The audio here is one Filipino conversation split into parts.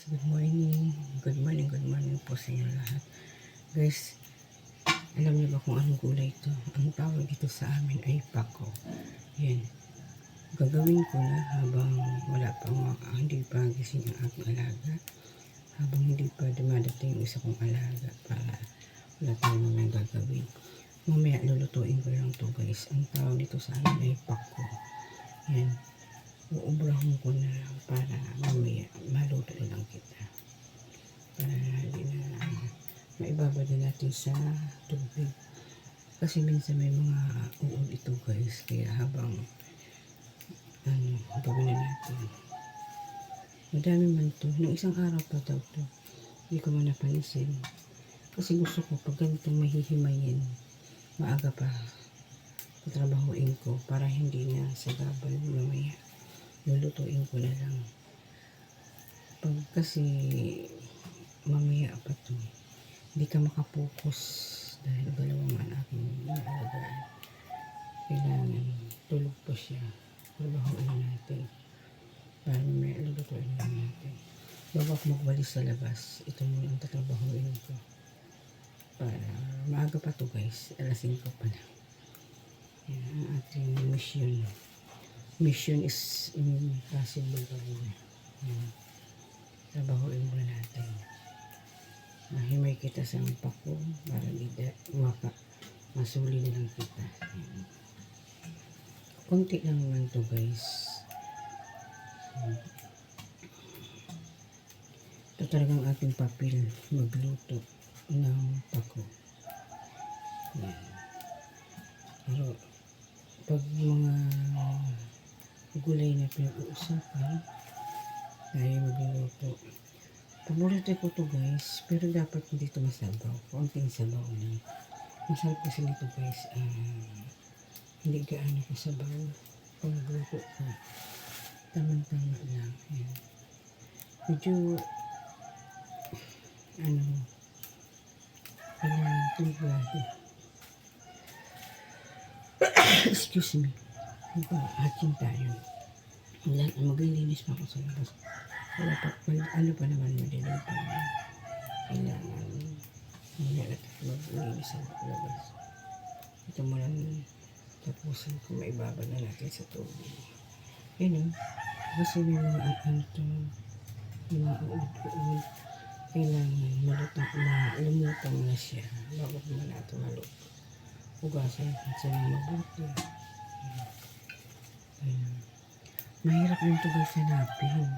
Good morning. Good morning, good morning po sa inyo lahat. Guys, alam niyo ba kung anong gulay ito? Ang tawag dito sa amin ay pako. Yan. Gagawin ko na habang wala pa mga, hindi pa gising ang aking alaga. Habang hindi pa dumadating yung isa kong alaga para wala tayong mga gagawin. Mamaya lulutuin ko lang to guys. Ang tawag dito sa amin ay pako. Yan uubrahon ko na para mamaya maluto lang kita. Para hindi na maibaba na natin sa tubig. Kasi minsan may mga uod ito guys. Kaya habang ano, gawin na natin. Madami man to. Nung isang araw pa daw to. Hindi ko man napansin. Kasi gusto ko pag ganitong mahihimayin, maaga pa tatrabahuin ko para hindi na sa gabal mamaya lulutuin ko na lang. Pag kasi mamaya pa to, hindi ka makapokus dahil dalawang anak mo naalagaan. Kailangan tulog po siya. Trabahoan na natin. Para mamaya lulutuin na natin. Bago magwalis sa labas, ito muna ang tatrabahuin ko. Para maaga pa to guys. Alas 5 pa lang. Yan ang ating mission mission is impossible pa rin. Yan. Trabahoin mo natin. Mahimay kita sa pako para di da, maka, masuli na lang kita. Yan. Kunti lang naman to guys. Yan. Ito talagang ating papel magluto ng pako. Gulay na pinag-uusapan. Tayo magluluto. Paborito ko to guys pero dapat hindi to masabaw. Konting sabaw lang. Masarap kasi nito guys um, hindi gaano kasabaw pag luto ka tamang tama lang. Ayan. medyo ano kailangan tumbado excuse me. Ito, atin tayo. Wala, maglilinis pa ako sa labas. Wala pa, wala, ano pa naman madilim pa naman. Kailangan, wala na maglilinis sa labas. Ito mo lang tapusin ko, maibaba na natin sa tubig. Yun o, kasi may mga ano to, mga uod-uod. Kailangan malutang, malumutang na siya bago pa man natin maluto. Hugasan sa mga mabuti. Ayan. Mahirap din ito guys hanapin.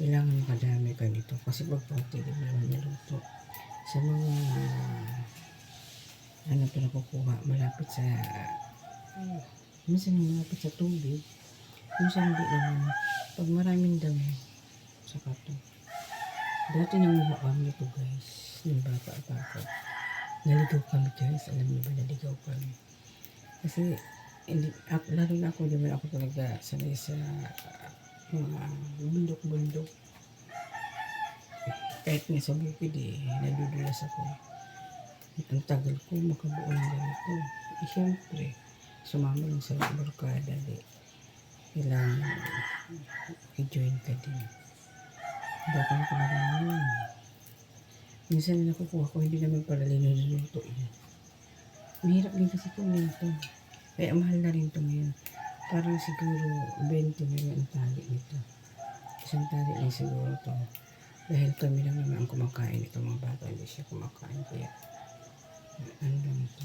Kailangan makadami ka nito. Kasi pag konti, di mo naman naluto. Sa mga ano ito nakukuha, malapit sa uh, minsan malapit sa tubig. Minsan hindi naman. Pag maraming dami, saka to. Dati nanguha kami ito guys. Nung bata pa ako. Naligaw kami guys. Alam niyo ba naligaw kami? Kasi hindi, ako, lalo na ako, di ba ako talaga sanay sa mga bundok-bundok. Kahit nga sa bukid eh, nadudulas ako. Ang tagal ko makabuo ng ganito. Eh, syempre, sumama lang sa barkada, di. Kailangan i-join ka din. Baka na talaga yun. Minsan na nakukuha ko, hindi naman pala linuluto yun. Mahirap din kasi kung ito. Kaya mahal na rin ito ngayon. Parang siguro 20 na yung ang tali nito. Isang tali lang siguro ito. Dahil kami lang naman ang kumakain ito mga bata. Hindi siya kumakain. Kaya ano lang ito.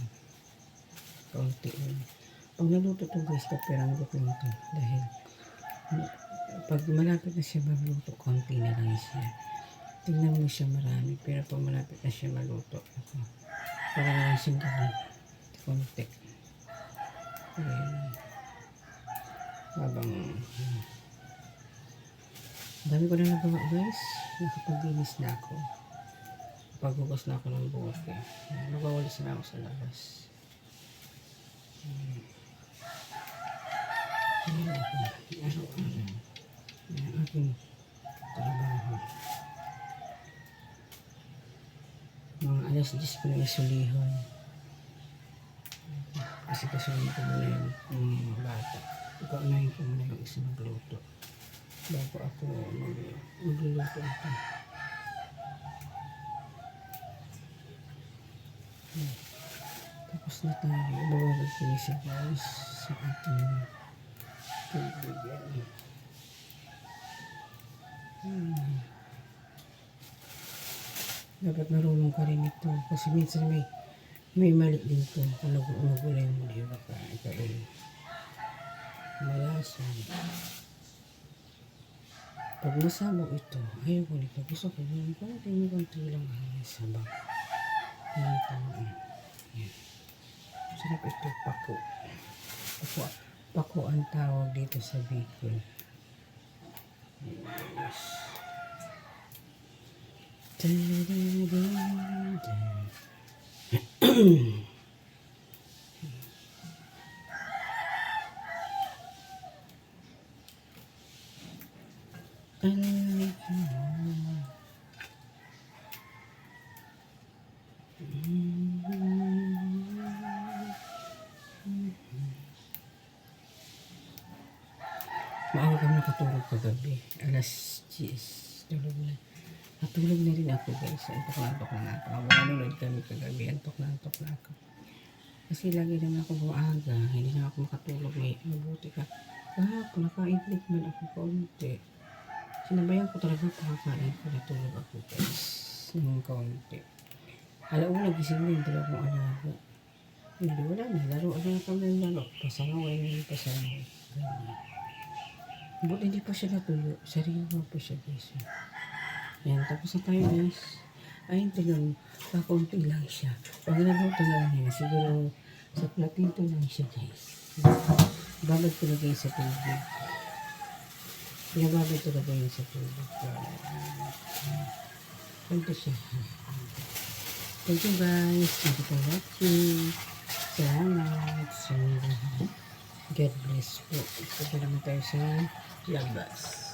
Kaunti lang. Pag naluto ito guys, kapiranggot lang ito. Dahil pag malapit na siya magluto, konti na lang siya. Tingnan mo siya marami. Pero pag malapit na siya maluto, ako, para lang siyang. Konti. Ayan. Habang dami ko na nagawa guys. Nakapaglinis na ako. Paghugas na ako ng buhok eh. Nagawalis na ako sa labas. Hmm. Ayan ako. Araw-araw. Ayan aking trabaho. Mga alas 10 ko na isulihon. Kasi kasunod ko muna yung, mga bata. Na yung muna yung isa magluto. bago ako mag magluluto. Hmm. Tapos na tayo. Ibababad ko yung sibuyas sa ating tubig. Yan. Hmm. Dapat marunong ka rin ito. Kasi minsan may may mali din ito. Kung nag-uulay mo, ba ka? Ito ay malasan. Pag nasabaw ito, ayaw ko nito. Gusto ko yun. Konti mo konti lang ang sabaw. Yan ito. Yan. Sarap ito, pako. Pako, pako ang tawag dito sa Bicol. Yes. Da-da-da-da. Alam ko. Maaga kami nakatulog kagabi. Alas 10. Tulog na. Natulog na rin ako guys. Antok na antok na ako. Habang nanonood kami kagabi, antok na antok na ako. Kasi lagi naman ako bumaga. Hindi na ako makatulog. May mabuti ka. Kahapon, nakaintlik man ako kaunti. Sinabayan ko talaga pakakain ko. Natulog ako guys. Ng kaunti. Alauna, gising na yung dalawang alaga. Hindi, wala na. Laro, na kami ng laro. Pasangaway na yung pasangaway. Ganyan. Buti hindi pa siya natuyo. Sariwa pa siya guys. Yan, tapos na tayo guys. Ay, tingnan, kakunti lang siya. Pag naluto na lang yan, siguro sa platito lang siya guys. Babad ko lagay sa tubig. Pinababad ko lagay sa tubig. Ganito siya. Thank you guys. Thank you for watching. Salamat sa God bless po. Ito naman tayo sa labas.